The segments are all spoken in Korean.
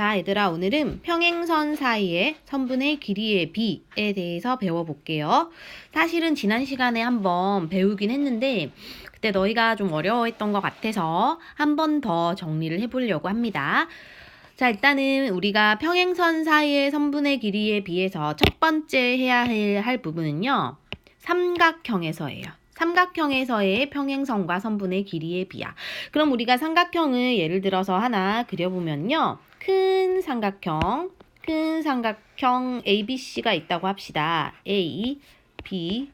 자, 얘들아, 오늘은 평행선 사이의 선분의 길이의 비에 대해서 배워볼게요. 사실은 지난 시간에 한번 배우긴 했는데, 그때 너희가 좀 어려워했던 것 같아서 한 번 더 정리를 해보려고 합니다. 자, 일단은 우리가 평행선 사이의 선분의 길이에 비해서 첫 번째 해야 할, 할 부분은요, 삼각형에서예요. 삼각형에서의 평행선과 선분의 길이의 비야. 그럼 우리가 삼각형을 예를 들어서 하나 그려보면요. 큰 삼각형, 큰 삼각형 ABC가 있다고 합시다. A, B,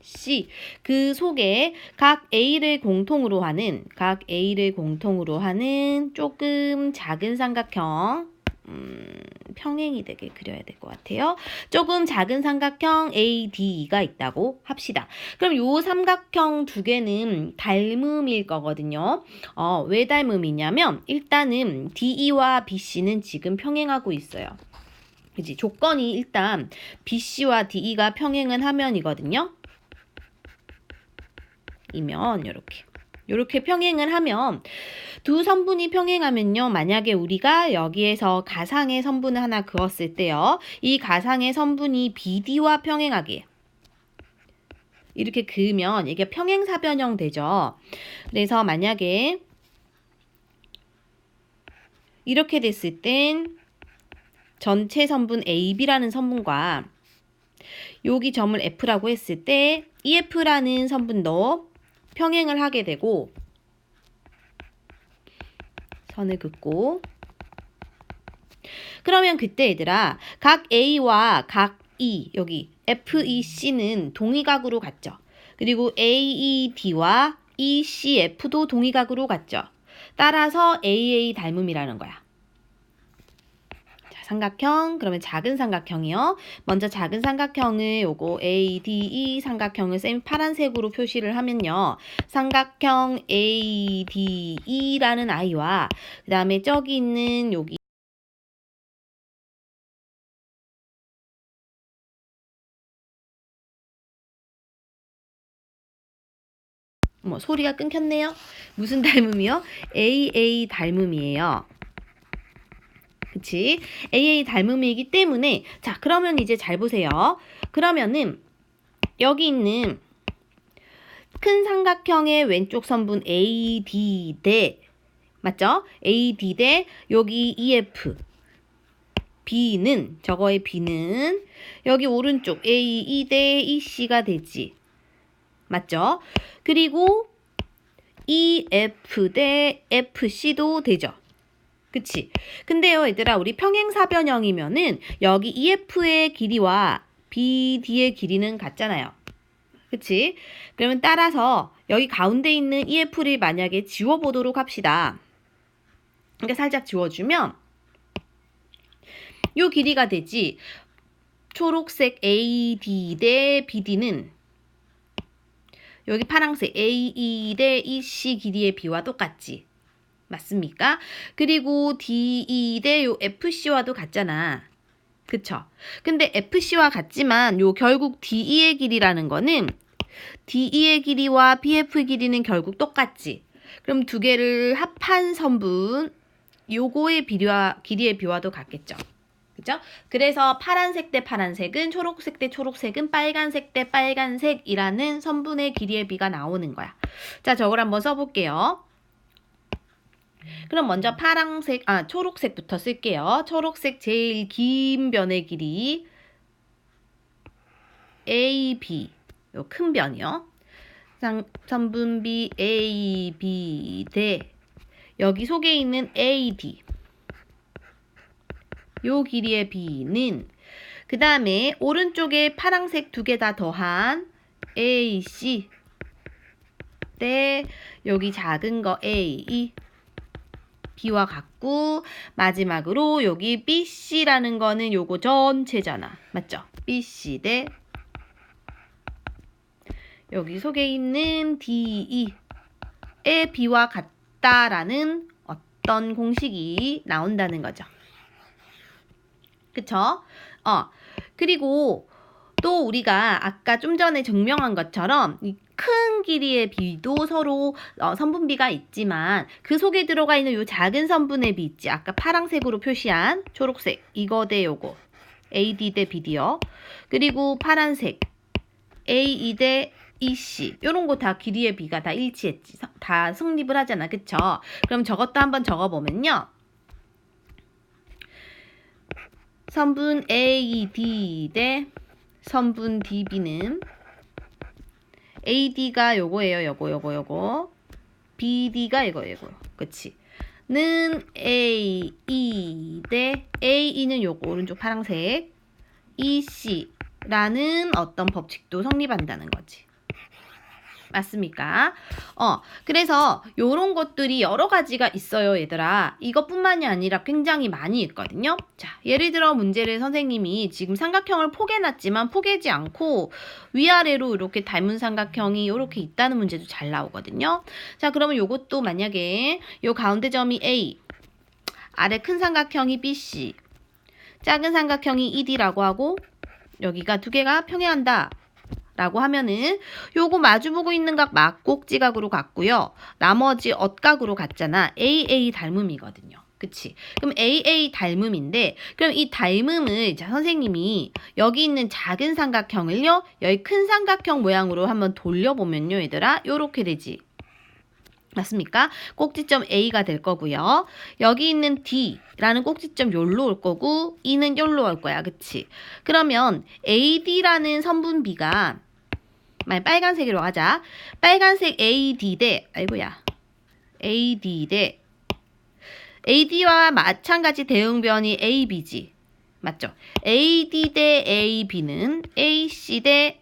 C. 그 속에 각 A를 공통으로 하는, 각 A를 공통으로 하는 조금 작은 삼각형, 음, 평행이 되게 그려야 될 것 같아요. 조금 작은 삼각형 AD가 있다고 합시다. 그럼 요 삼각형 두 개는 닮음일 거거든요. 어, 왜 닮음이냐면 일단은 DE와 BC는 지금 평행하고 있어요. 그지? 조건이 일단 BC와 DE가 평행은 하면이거든요. 이면 이렇게 이렇게 평행을 하면 두 선분이 평행하면요. 만약에 우리가 여기에서 가상의 선분을 하나 그었을 때요. 이 가상의 선분이 BD와 평행하게 이렇게 그으면 이게 평행사변형 되죠. 그래서 만약에 이렇게 됐을 땐 전체 선분 AB라는 선분과 여기 점을 F라고 했을 때 EF라는 선분도 평행을 하게 되고 선을 긋고 그러면 그때 얘들아 각 A와 각 E 여기 FEC는 동의각으로 갔죠. 그리고 AED와 ECF도 동의각으로 갔죠. 따라서 AA 닮음이라는 거야. 자, 삼각형 그러면 작은 삼각형이요. 먼저 작은 삼각형을 요거 ADE 삼각형을 쌤 파란색으로 표시를 하면요. 삼각형 ADE라는 아이와 그 다음에 저기 있는 여기 뭐 소리가 끊겼네요. 무슨 닮음이요? AA 닮음이에요. 그치? AA 닮음이기 때문에 자 그러면 이제 잘 보세요. 그러면은 여기 있는 큰 삼각형의 왼쪽 선분 AD 대 맞죠? AD 대 여기 EF B는 저거의 B는 여기 오른쪽 AE 대 EC가 되지. 맞죠? 그리고 EF 대 FC도 되죠. 그치? 근데요, 얘들아, 우리 평행사변형이면은 여기 EF의 길이와 BD의 길이는 같잖아요. 그치? 그러면 따라서 여기 가운데 있는 EF를 만약에 지워보도록 합시다. 그러니까 살짝 지워주면 요 길이가 되지. 초록색 AD 대 BD는 여기 파랑색 AE 대 EC 길이의 비와 똑같지. 맞습니까? 그리고 DE 대요 FC와도 같잖아. 그쵸? 근데 FC와 같지만 요 결국 DE의 길이라는 거는 DE의 길이와 BF 길이는 결국 똑같지. 그럼 두 개를 합한 선분 요거의 비례와 길이의 비와도 같겠죠. 그죠? 그래서 파란색 대 파란색은 초록색 대 초록색은 빨간색 대 빨간색이라는 선분의 길이의 비가 나오는 거야. 자, 저걸 한번 써볼게요. 그럼 먼저 파란색, 아, 초록색부터 쓸게요. 초록색 제일 긴 변의 길이 AB, 요 큰 변이요. 상, 선분비 AB 대 여기 속에 있는 AD 요 길이의 B는 그 다음에 오른쪽에 파랑색 두 개 다 더한 AC 때 여기 작은 거 A B와 같고 마지막으로 여기 BC라는 거는 요거 전체잖아. 맞죠? BC 대 여기 속에 있는 DE의 B와 같다라는 어떤 공식이 나온다는 거죠. 그쵸? 어, 그리고 또 우리가 아까 좀 전에 증명한 것처럼 이 큰 길이의 비도 서로 어, 선분비가 있지만 그 속에 들어가 있는 요 작은 선분의 비 있지. 아까 파랑색으로 표시한 초록색 이거 대 요거 AD 대 BD요. 그리고 파란색 AE 대 EC 요런 거 다 길이의 비가 다 일치했지. 서- 다 성립을 하잖아. 그쵸? 그럼 저것도 한번 적어보면요. 선분 AD 대 선분 DB는 AD가 요거예요. 요거 요거 요거. BD가 이거 이거. 그치? 는 A, E 대 AE는 요거 오른쪽 파란색 EC라는 어떤 법칙도 성립한다는 거지. 맞습니까? 어, 그래서 요런 것들이 여러 가지가 있어요, 얘들아. 이것뿐만이 아니라 굉장히 많이 있거든요. 자, 예를 들어 문제를 선생님이 지금 삼각형을 포개놨지만 포개지 않고 위아래로 이렇게 닮은 삼각형이 이렇게 있다는 문제도 잘 나오거든요. 자, 그러면 요것도 만약에 요 가운데 점이 A, 아래 큰 삼각형이 BC, 작은 삼각형이 ED라고 하고 여기가 두 개가 평행한다. 라고 하면은 요거 마주보고 있는 각 막꼭지각으로 갔고요. 나머지 엇각으로 갔잖아. AA 닮음이거든요. 그치? 그럼 AA 닮음인데 그럼 이 닮음을 자 선생님이 여기 있는 작은 삼각형을요. 여기 큰 삼각형 모양으로 한번 돌려보면요. 얘들아 요렇게 되지. 맞습니까? 꼭지점 A가 될 거고요. 여기 있는 D라는 꼭지점 요로 올 거고 E는 요로 올 거야. 그치? 그러면 AD라는 선분비가 만약 빨간색으로 하자. 빨간색 AD 대 아이고야. AD 대 AD와 마찬가지 대응변이 AB지. 맞죠? AD 대 AB는 AC 대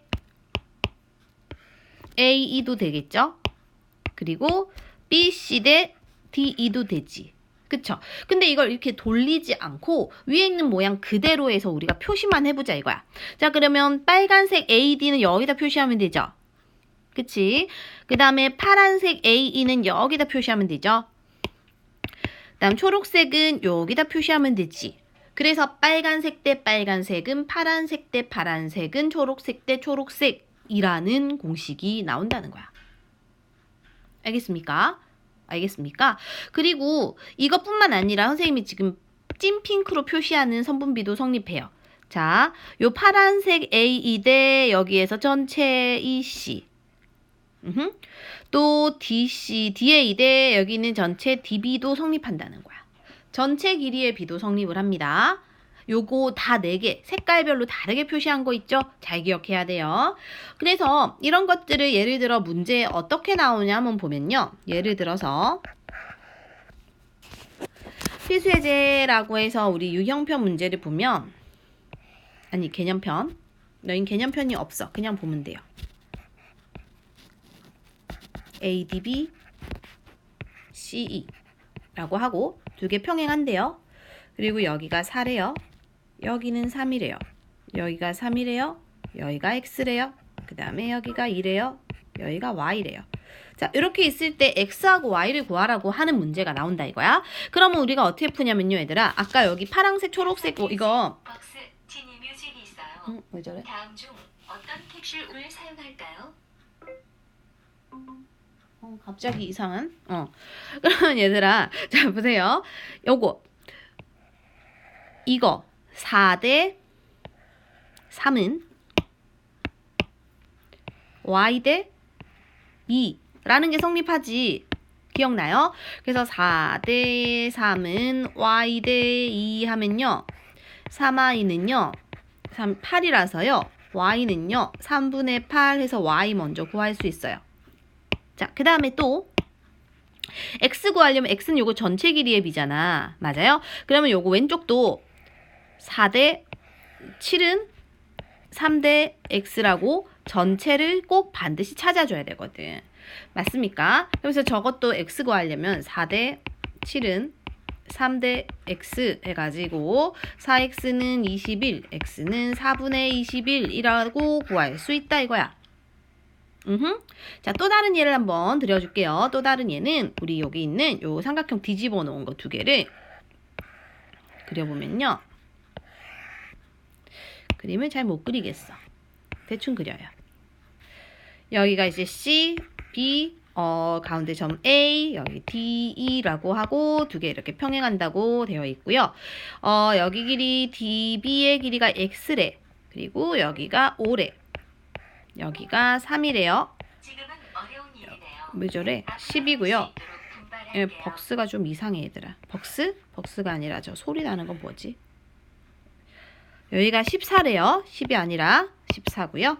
AE도 되겠죠? 그리고 BC 대 DE도 되지. 그쵸? 근데 이걸 이렇게 돌리지 않고 위에 있는 모양 그대로 해서 우리가 표시만 해보자 이거야. 자, 그러면 빨간색 AD는 여기다 표시하면 되죠? 그치? 그 다음에 파란색 AE는 여기다 표시하면 되죠? 그 다음 초록색은 여기다 표시하면 되지. 그래서 빨간색 대 빨간색은 파란색 대 파란색은 초록색 대 초록색이라는 공식이 나온다는 거야. 알겠습니까? 알겠습니까? 그리고 이것뿐만 아니라 선생님이 지금 찐 핑크로 표시하는 선분비도 성립해요. 자, 요 파란색 AE 대 여기에서 전체 EC. 음흠. 또 DC, DA 대 여기 있는 전체 DB도 성립한다는 거야. 전체 길이의 비도 성립을 합니다. 요거 다네개 색깔별로 다르게 표시한 거 있죠? 잘 기억해야 돼요. 그래서 이런 것들을 예를 들어 문제에 어떻게 나오냐 한번 보면요. 예를 들어서 필수예제라고 해서 우리 유형편 문제를 보면 아니 개념편 너흰 개념편이 없어. 그냥 보면 돼요. ADB CE 라고 하고 두 개 평행한데요. 그리고 여기가 4래요. 여기는 3이래요. 여기가 3이래요. 여기가 X래요. 그 다음에 여기가 2래요. 여기가 Y래요. 자, 이렇게 있을 때 X하고 Y를 구하라고 하는 문제가 나온다 이거야. 그러면 우리가 어떻게 푸냐면요, 얘들아. 아까 여기 파란색, 초록색, 어, 이거. 박스 티니 뮤직이 있어요. 응, 왜 저래? 다음 중 어떤 캡슐을 사용할까요? 어, 갑자기 이상한. 어. 그러면 얘들아, 자, 보세요. 요거. 이거. 4대 3은 y 대 2라는 게 성립하지. 기억나요? 그래서 4대 3은 y 대 2 하면요. 3i는요. 3, 8이라서요. y는요. 3분의 8 해서 y 먼저 구할 수 있어요. 자, 그 다음에 또 x 구하려면 x는 요거 전체 길이의 비잖아. 맞아요? 그러면 요거 왼쪽도 4대 7은 3대 x라고 전체를 꼭 반드시 찾아줘야 되거든. 맞습니까? 그래서 저것도 x 구하려면 4대 7은 3대 x 해가지고 4x는 21, x는 4분의 21이라고 구할 수 있다 이거야. 음흠. 자, 또 다른 예를 한번 드려줄게요. 또 다른 예는 우리 여기 있는 요 삼각형 뒤집어 놓은 거 두 개를 그려보면요. 그림을 잘 못 그리겠어. 대충 그려요. 여기가 이제 C, B, 어, 가운데 점 A, 여기 D, E라고 하고 두 개 이렇게 평행한다고 되어 있고요. 어, 여기 길이 DB의 길이가 X래. 그리고 여기가 5래. 여기가 3이래요. 지금은 어려운 일이네요. 왜 저래? 앞으로 10이고요. 할수 있도록 예. 벅스가 좀 이상해 얘들아. 벅스? 벅스가 아니라 저 소리 나는 건 뭐지? 여기가 14래요. 10이 아니라 14고요.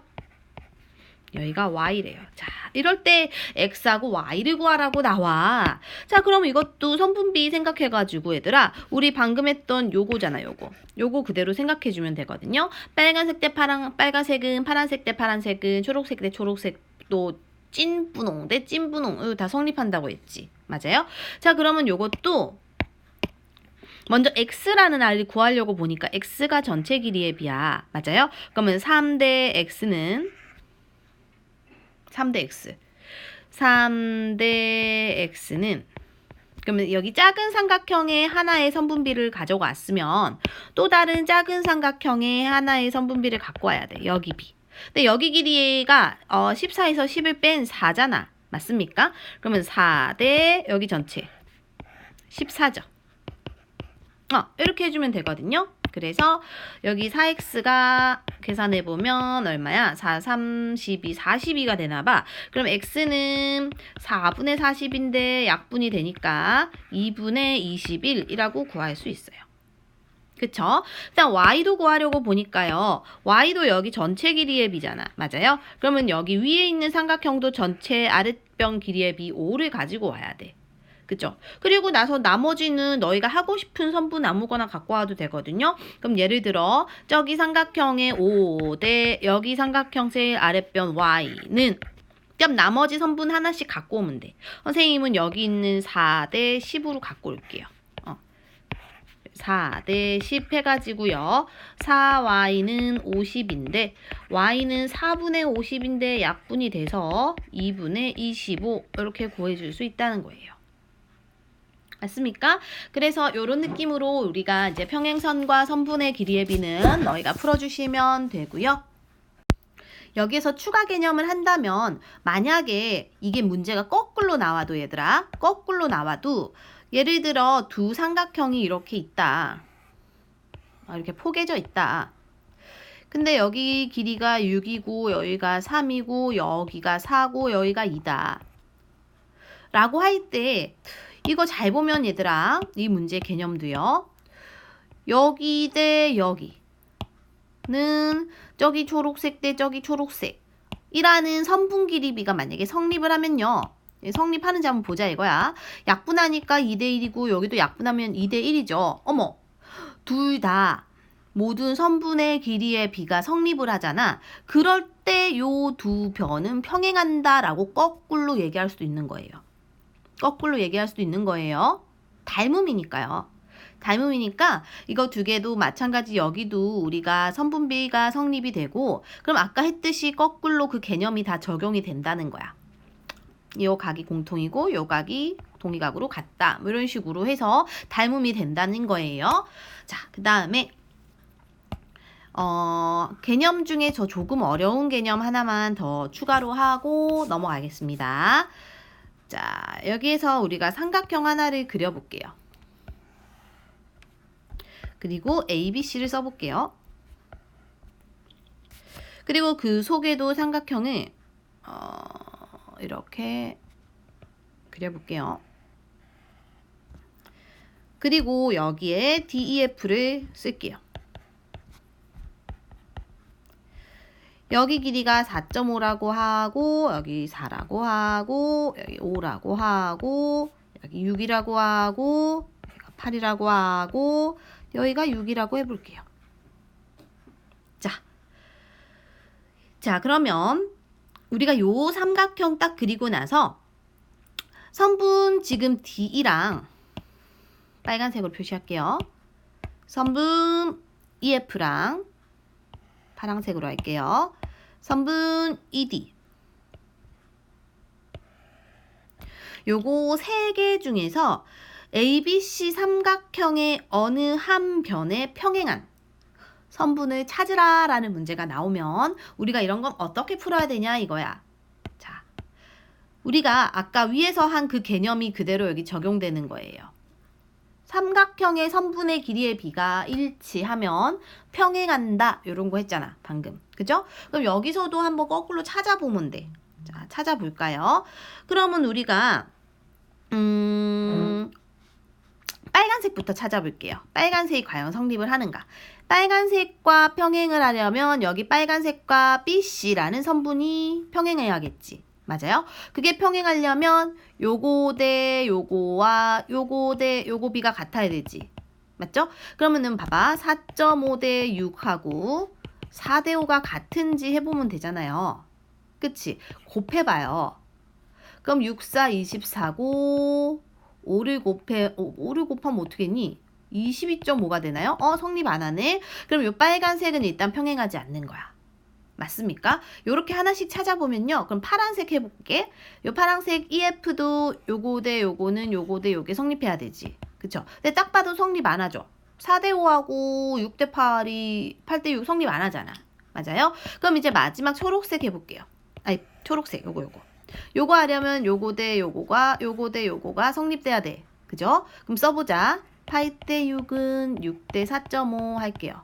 여기가 y래요. 자, 이럴 때 x하고 y를 구하라고 나와. 자, 그럼 이것도 선분비 생각해가지고 얘들아, 우리 방금 했던 요거잖아, 요거. 요거 그대로 생각해주면 되거든요. 빨간색 대 파란, 빨간색은 파란색 대 파란색은 초록색 대 초록색 또 찐분홍 대 찐분홍 다 성립한다고 했지. 맞아요? 자, 그러면 요것도 먼저 x라는 알을 구하려고 보니까 x가 전체 길이의 비야. 맞아요? 그러면 3대 x는 3대 x. 3대 x는 그러면 여기 작은 삼각형의 하나의 선분비를 가져왔으면 또 다른 작은 삼각형의 하나의 선분비를 갖고 와야 돼. 여기 b. 근데 여기 길이가 어, 14에서 10을 뺀 4잖아. 맞습니까? 그러면 4대 여기 전체 14죠. 어, 이렇게 해주면 되거든요. 그래서 여기 4x가 계산해 보면 얼마야? 4, 32, 42가 되나 봐. 그럼 x는 4분의 40인데 약분이 되니까 2분의 21이라고 구할 수 있어요. 그쵸? 일단 y도 구하려고 보니까요. y도 여기 전체 길이의 비잖아. 맞아요? 그러면 여기 위에 있는 삼각형도 전체 아랫변 길이의 비 5를 가지고 와야 돼. 그죠? 그리고 나서 나머지는 너희가 하고 싶은 선분 아무거나 갖고 와도 되거든요. 그럼 예를 들어 저기 삼각형의 5대 여기 삼각형 제일 아랫변 y는 그럼 나머지 선분 하나씩 갖고 오면 돼. 선생님은 여기 있는 4대 10으로 갖고 올게요. 어. 4대 10 해가지고요. 4y는 50인데 y는 4분의 50인데 약분이 돼서 2분의 25 이렇게 구해줄 수 있다는 거예요. 맞습니까? 그래서 이런 느낌으로 우리가 이제 평행선과 선분의 길이의 비는 너희가 풀어주시면 되고요. 여기에서 추가 개념을 한다면 만약에 이게 문제가 거꾸로 나와도 얘들아 거꾸로 나와도 예를 들어 두 삼각형이 이렇게 있다. 아, 이렇게 포개져 있다. 근데 여기 길이가 6이고 여기가 3이고 여기가 4고 여기가 2다. 라고 할 때 이거 잘 보면 얘들아 이 문제 개념도요. 여기 대 여기는 저기 초록색 대 저기 초록색 이라는 선분 길이비가 만약에 성립을 하면요. 예, 성립하는지 한번 보자 이거야. 약분하니까 2대 1이고 여기도 약분하면 2대 1이죠. 어머. 둘 다 모든 선분의 길이의 비가 성립을 하잖아. 그럴 때 요 두 변은 평행한다라고 거꾸로 얘기할 수도 있는 거예요. 거꾸로 얘기할 수도 있는 거예요. 닮음이니까요. 닮음이니까 이거 두 개도 마찬가지 여기도 우리가 선분비가 성립이 되고 그럼 아까 했듯이 거꾸로 그 개념이 다 적용이 된다는 거야. 요 각이 공통이고 요 각이 동의각으로 같다. 뭐 이런 식으로 해서 닮음이 된다는 거예요. 자, 그 다음에 어, 개념 중에 저 조금 어려운 개념 하나만 더 추가로 하고 넘어가겠습니다. 자, 여기에서 우리가 삼각형 하나를 그려볼게요. 그리고 ABC를 써볼게요. 그리고 그 속에도 삼각형을 어, 이렇게 그려볼게요. 그리고 여기에 DEF를 쓸게요. 여기 길이가 4.5라고 하고 여기 4라고 하고 여기 5라고 하고 여기 6이라고 하고 여기가 8이라고 하고 여기가 6이라고 해볼게요. 자, 자 그러면 우리가 요 삼각형 딱 그리고 나서 선분 지금 D랑 빨간색으로 표시할게요. 선분 EF랑 파란색으로 할게요. 선분 ED. 요거 세 개 중에서 ABC 삼각형의 어느 한 변에 평행한 선분을 찾으라 라는 문제가 나오면 우리가 이런 건 어떻게 풀어야 되냐 이거야. 우리가 아까 위에서 한 그 개념이 그대로 여기 적용되는 거예요. 삼각형의 선분의 길이의 비가 일치하면 평행한다. 이런 거 했잖아. 방금. 그죠? 그럼 여기서도 한번 거꾸로 찾아보면 돼. 자, 찾아볼까요? 그러면 우리가 음 빨간색부터 찾아볼게요. 빨간색이 과연 성립을 하는가? 빨간색과 평행을 하려면 여기 빨간색과 BC라는 선분이 평행해야겠지. 맞아요? 그게 평행하려면 요거 대 요거와 요거 대 요거 비가 같아야 되지. 맞죠? 그러면은 봐봐. 4.5 대 6하고 4 대 5가 같은지 해보면 되잖아요. 그치? 곱해봐요. 그럼 6, 4, 24고 5를 곱해, 5를 곱하면 어떻게 했니? 22.5가 되나요? 어, 성립 안 하네? 그럼 요 빨간색은 일단 평행하지 않는 거야. 맞습니까? 요렇게 하나씩 찾아보면요. 그럼 파란색 해볼게. 요 파란색 EF도 요거 대 요거는 요거 대 요게 성립해야 되지. 그쵸? 근데 딱 봐도 성립 안 하죠. 4대 5하고 6대 8이 8대 6 성립 안 하잖아. 맞아요? 그럼 이제 마지막 초록색 해볼게요. 아니, 초록색, 요거, 요거. 요거 하려면 요거 대 요거가, 요거 대 요거가 성립돼야 돼. 그죠? 그럼 써보자. 8대 6은 6대 4.5 할게요.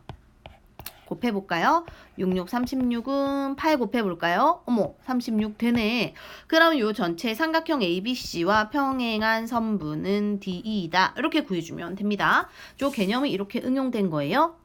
곱해볼까요? 66, 36은 8 곱해볼까요? 어머, 36 되네. 그럼 요 전체 삼각형 ABC와 평행한 선분은 DE이다. 이렇게 구해주면 됩니다. 요 개념이 이렇게 응용된 거예요.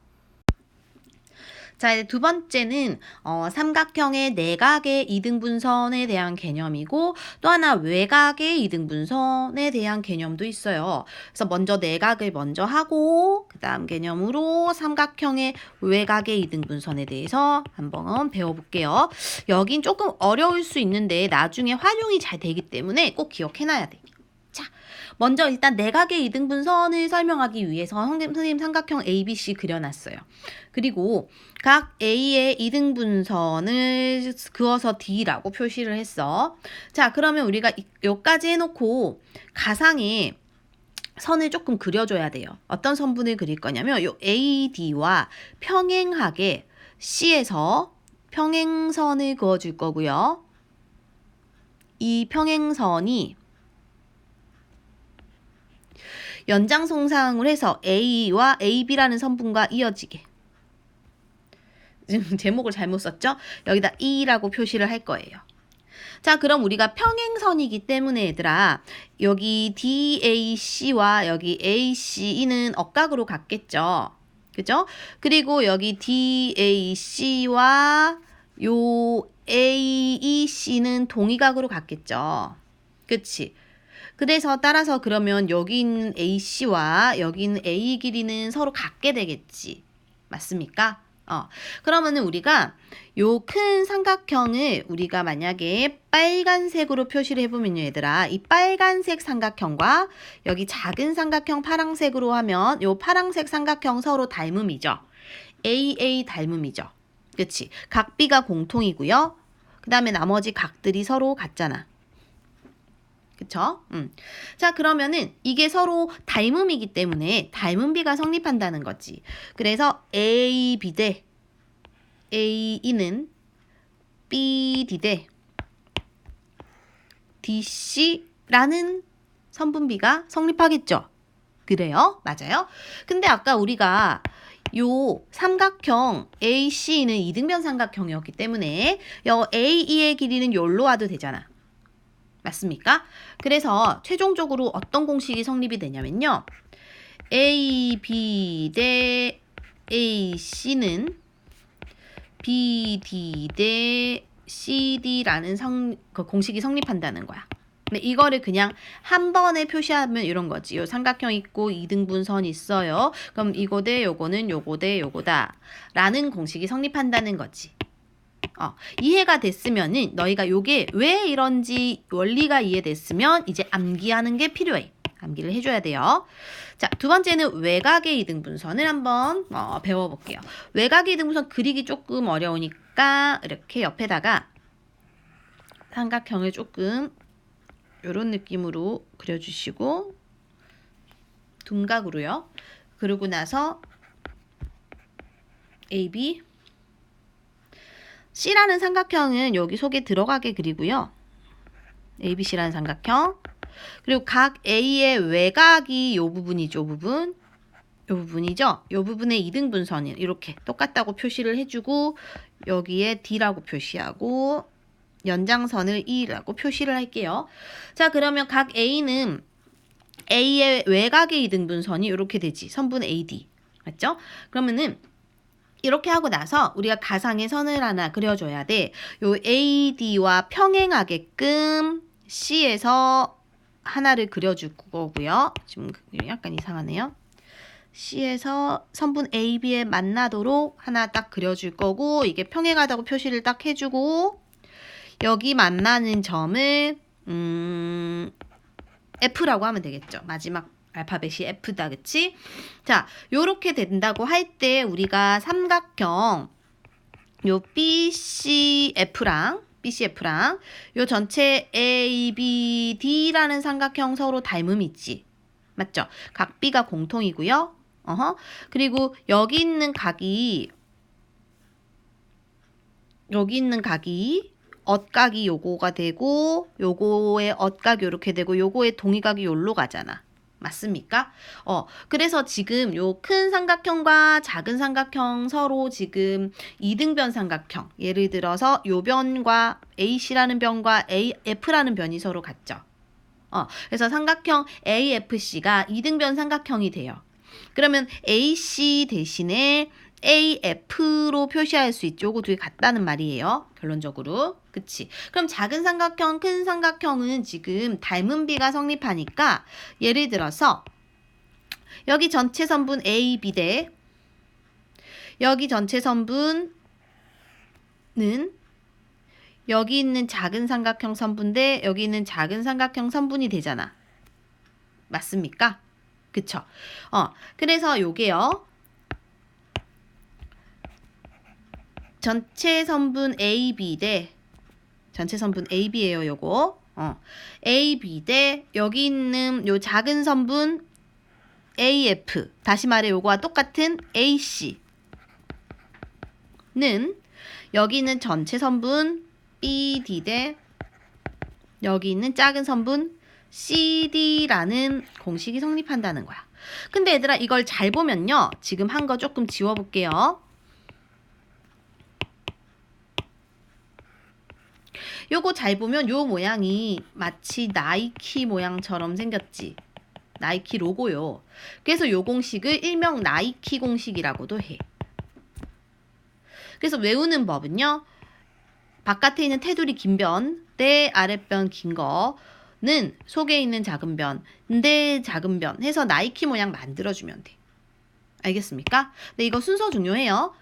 자, 이제 두 번째는 어, 삼각형의 내각의 이등분선에 대한 개념이고 또 하나 외각의 이등분선에 대한 개념도 있어요. 그래서 먼저 내각을 먼저 하고 그 다음 개념으로 삼각형의 외각의 이등분선에 대해서 한번 배워볼게요. 여긴 조금 어려울 수 있는데 나중에 활용이 잘 되기 때문에 꼭 기억해놔야 돼. 자, 먼저 일단 내각의 이등분 선을 설명하기 위해서 선생님, 삼각형 ABC 그려놨어요. 그리고 각 A의 이등분선을 그어서 D라고 표시를 했어. 자, 그러면 우리가 이- 여기까지 해놓고 가상에 선을 조금 그려줘야 돼요. 어떤 선분을 그릴 거냐면 요 AD와 평행하게 C에서 평행선을 그어줄 거고요. 이 평행선이 연장송상을 해서 A와 AB라는 선분과 이어지게. 지금 제목을 잘못 썼죠? 여기다 E라고 표시를 할 거예요. 자, 그럼 우리가 평행선이기 때문에 얘들아, 여기 DAC와 여기 AC는 억각으로 같겠죠? 그죠? 그리고 여기 DAC와 요 AEC는 동의각으로 같겠죠? 그치? 그래서 따라서 그러면 여기 있는 AC와 여기 있는 길이는 서로 같게 되겠지. 맞습니까? 어. 그러면은 우리가 요 큰 삼각형을 우리가 만약에 빨간색으로 표시를 해보면요, 얘들아. 이 빨간색 삼각형과 여기 작은 삼각형 파랑색으로 하면 요 파랑색 삼각형 서로 닮음이죠. AA 닮음이죠. 그치? 각비가 공통이고요. 그 다음에 나머지 각들이 서로 같잖아. 그쵸? 음. 자, 그러면은 이게 서로 닮음이기 때문에 닮음비가 성립한다는 거지. 그래서 AB 대 AE는 BD 대 DC라는 선분비가 성립하겠죠. 그래요? 맞아요? 근데 아까 우리가 요 삼각형 AC는 이등변 삼각형이었기 때문에 요 AE의 길이는 요로 와도 되잖아. 맞습니까? 그래서 최종적으로 어떤 공식이 성립이 되냐면요. AB 대 AC는 BD 대 CD라는 성, 그 공식이 성립한다는 거야. 근데 이거를 그냥 한 번에 표시하면 이런 거지. 요 삼각형 있고 이등분선 있어요. 그럼 이거 대 요거는 요거 대 요거다. 라는 공식이 성립한다는 거지. 어, 이해가 됐으면은 너희가 요게 왜 이런지 원리가 이해됐으면 이제 암기하는 게 필요해. 암기를 해줘야 돼요. 자, 두 번째는 외곽의 이등분선을 한번 어, 배워볼게요. 외곽의 이등분선 그리기 조금 어려우니까 이렇게 옆에다가 삼각형을 조금 이런 느낌으로 그려주시고 둔각으로요. 그러고 나서 AB C라는 삼각형은 여기 속에 들어가게 그리고요. ABC라는 삼각형. 그리고 각 A의 외곽이 요 부분이죠. 요 부분. 요 부분이죠. 요 부분의 이등분선이 이렇게 똑같다고 표시를 해주고 여기에 D라고 표시하고 연장선을 E라고 표시를 할게요. 자 그러면 각 A는 A의 외곽의 이등분선이 이렇게 되지. 선분 AD. 맞죠? 그러면은 이렇게 하고 나서 우리가 가상의 선을 하나 그려줘야 돼. 요 AD와 평행하게끔 C에서 하나를 그려줄 거고요. 지금 약간 이상하네요. C에서 선분 AB에 만나도록 하나 딱 그려줄 거고 이게 평행하다고 표시를 딱 해주고 여기 만나는 점을 음, F라고 하면 되겠죠. 마지막 알파벳이 F다, 그치? 자, 요렇게 된다고 할 때 우리가 삼각형 요 BCF랑 BCF랑 요 전체 ABD라는 삼각형 서로 닮음 있지. 맞죠? 각 B가 공통이고요. 어허. 그리고 여기 있는 각이 여기 있는 각이 엇각이 요거가 되고 요거의 엇각이 요렇게 되고 요거의 동의각이 요로 가잖아. 맞습니까? 어, 그래서 지금 요 큰 삼각형과 작은 삼각형 서로 지금 이등변 삼각형. 예를 들어서 요 변과 AC라는 변과 AF라는 변이 서로 같죠. 어, 그래서 삼각형 AFC가 이등변 삼각형이 돼요. 그러면 AC 대신에 AF로 표시할 수 있죠. 요거 두개 같다는 말이에요. 결론적으로. 그치. 그럼 작은 삼각형, 큰 삼각형은 지금 닮은 비가 성립하니까 예를 들어서 여기 전체 선분 A, B 대 여기 전체 선분은 여기 있는 작은 삼각형 선분 대 여기 있는 작은 삼각형 선분이 되잖아. 맞습니까? 그쵸? 어, 그래서 요게요. 전체 선분 AB 대 전체 선분 AB예요, 요거. 어. AB 대 여기 있는 요 작은 선분 AF. 다시 말해 요거와 똑같은 AC. 는 여기 있는 전체 선분 BD 대 여기 있는 작은 선분 CD라는 공식이 성립한다는 거야. 근데 얘들아 이걸 잘 보면요. 지금 한 거 조금 지워볼게요. 요거 잘 보면 요 모양이 마치 나이키 모양처럼 생겼지. 나이키 로고요. 그래서 요 공식을 일명 나이키 공식이라고도 해. 그래서 외우는 법은요. 바깥에 있는 테두리 긴 변, 내 아랫변 긴 거는 속에 있는 작은 변, 내 작은 변 해서 나이키 모양 만들어주면 돼. 알겠습니까? 근데 이거 순서 중요해요.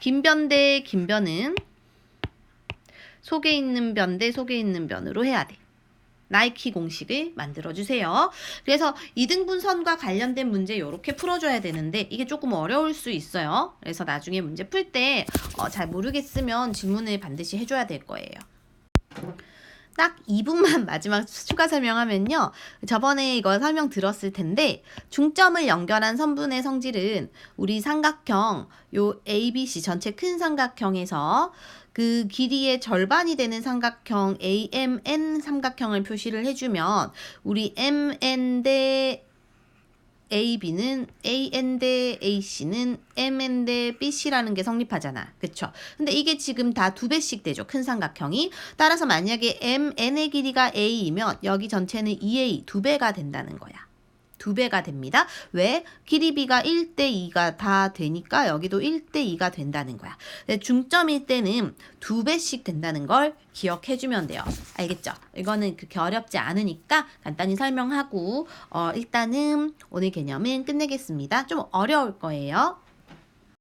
긴 변 대 긴 변은 속에 있는 변 대 속에 있는 변으로 해야 돼. 나이키 공식을 만들어주세요. 그래서 이등분선과 관련된 문제 이렇게 풀어줘야 되는데 이게 조금 어려울 수 있어요. 그래서 나중에 문제 풀 때잘 모르겠으면 질문을 반드시 해줘야 될 거예요. 딱 2분만 마지막 추가 설명하면요. 저번에 이거 설명 들었을 텐데 중점을 연결한 선분의 성질은 우리 삼각형 요 ABC 전체 큰 삼각형에서 그 길이의 절반이 되는 삼각형 AMN 삼각형을 표시를 해주면 우리 MN 대 AB는 AN 대 AC는 MN 대 BC라는 게 성립하잖아. 그쵸? 근데 이게 지금 다 두 배씩 되죠. 큰 삼각형이. 따라서 만약에 MN의 길이가 A이면 여기 전체는 2A 두 배가 된다는 거야. 두 배가 됩니다. 왜? 길이 B가 1대 2가 다 되니까 여기도 1대 2가 된다는 거야. 중점일 때는 두 배씩 된다는 걸 기억해 주면 돼요. 알겠죠? 이거는 그렇게 어렵지 않으니까 간단히 설명하고 어, 일단은 오늘 개념은 끝내겠습니다. 좀 어려울 거예요.